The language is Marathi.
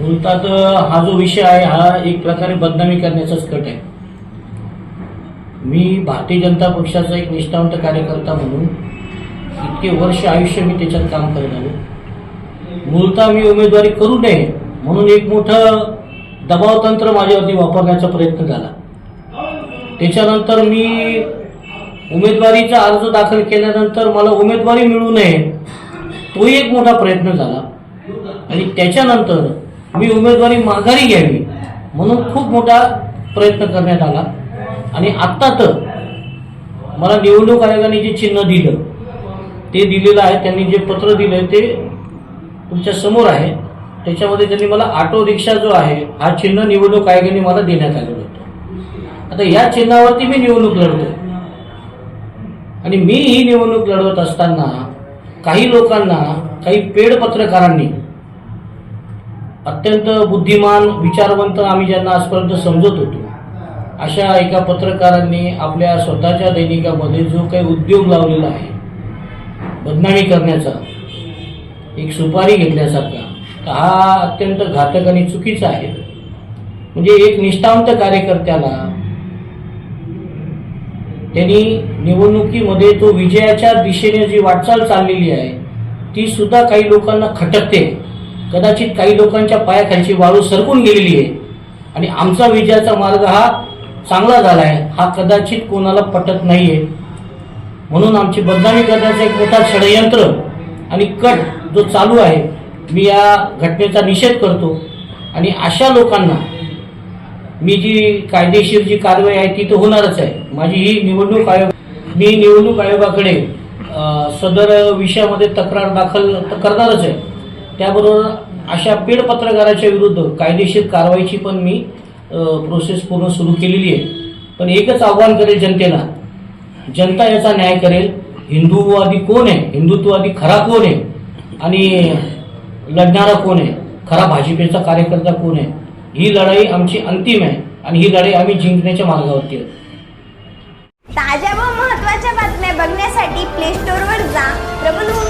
बोलतात हा जो विषय आहे हा एक प्रकारे बदनामी करण्याचाच कट आहे. मी भारतीय जनता पक्षाचा एक निष्ठावंत कार्यकर्ता म्हणून इतके वर्ष आयुष्य मी त्याच्यात काम करत आलो. मूलतः मी उमेदवारी करू नये म्हणून एक मोठं दबाव तंत्र माझ्यावरती वापरण्याचा प्रयत्न झाला. त्याच्यानंतर मी उमेदवारीचा अर्ज दाखल केल्यानंतर मला उमेदवारी मिळू नये तोही एक मोठा प्रयत्न झाला. आणि त्याच्यानंतर मी उमेदवारी माघारी घ्यावी म्हणून खूप मोठा प्रयत्न करण्यात आला. आणि आत्ता तर मला निवडणूक आयोगाने जे चिन्ह दिलं ते दिलेलं आहे त्यांनी जे पत्र दिलं ते तुमच्यासमोर आहे. त्याच्यामध्ये त्यांनी मला ऑटो रिक्षा जो आहे हा चिन्ह निवडणूक आयोगाने मला देण्यात आलेलं होतं. आता या चिन्हावरती मी निवडणूक लढतोय आणि मी ही निवडणूक लढवत असताना काही लोकांना काही पेड पत्रकारांनी अत्यंत बुद्धिमान विचारवंत आम्ही ज्यांना आजपर्यंत समजत होतो. अशा एका पत्रकारांनी आपल्या स्वतःच्या दैनिकामध्ये जो काही उद्योग लावलेला आहे बदनामी करण्याचा एक सुपारी घेतल्यासारखा तर हा अत्यंत घातक आणि चुकीचा आहे. म्हणजे एक निष्ठावंत कार्यकर्त्याला त्यांनी निवडणुकीमध्ये तो विजयाच्या दिशेने जी वाटचाल चाललेली आहे ती सुद्धा काही लोकांना खटकते. कदाचित काही लोकांच्या पायाखालची वाळू सरकून गेलेली आहे. आणि आमचा विजयाचा मार्ग हा चांगला झाला आहे. हा कदाचित कोणाला पटत नाही आहे म्हणून आमची बदनामी करण्याचं एक मोठा षडयंत्र आणि कट जो चालू आहे मी या घटनेचा निषेध करतो. आणि अशा लोकांना मी जी कायदेशीर जी कारवाई आहे ती तर होणारच आहे. माझी ही निवडणूक आयोग मी निवडणूक आयोगाकडे सदर विषयामध्ये तक्रार दाखल तर करणारच आहे. त्याबरोबर अशा पेड पत्रकाराच्या विरुद्ध कायदेशीर कारवाईची पण मी प्रोसेस पूर्ण सुरू केलेली आहे. पण एकच आव्हान करेल जनतेला. जनता याचा न्याय करेल. हिंदूवादी कोण आहे? हिंदुत्ववादी खरा कोण आहे? आणि लढणारा कोण आहे? खरा भाजपेचा कार्यकर्ता कोण आहे? ही लढाई आमची अंतिम आहे आणि ही लढाई आम्ही जिंकण्याच्या मार्गावरती आहे. ताज्या व महत्त्वाच्या बातम्या बघण्यासाठी प्ले स्टोअरवर जा. प्रबलभूमी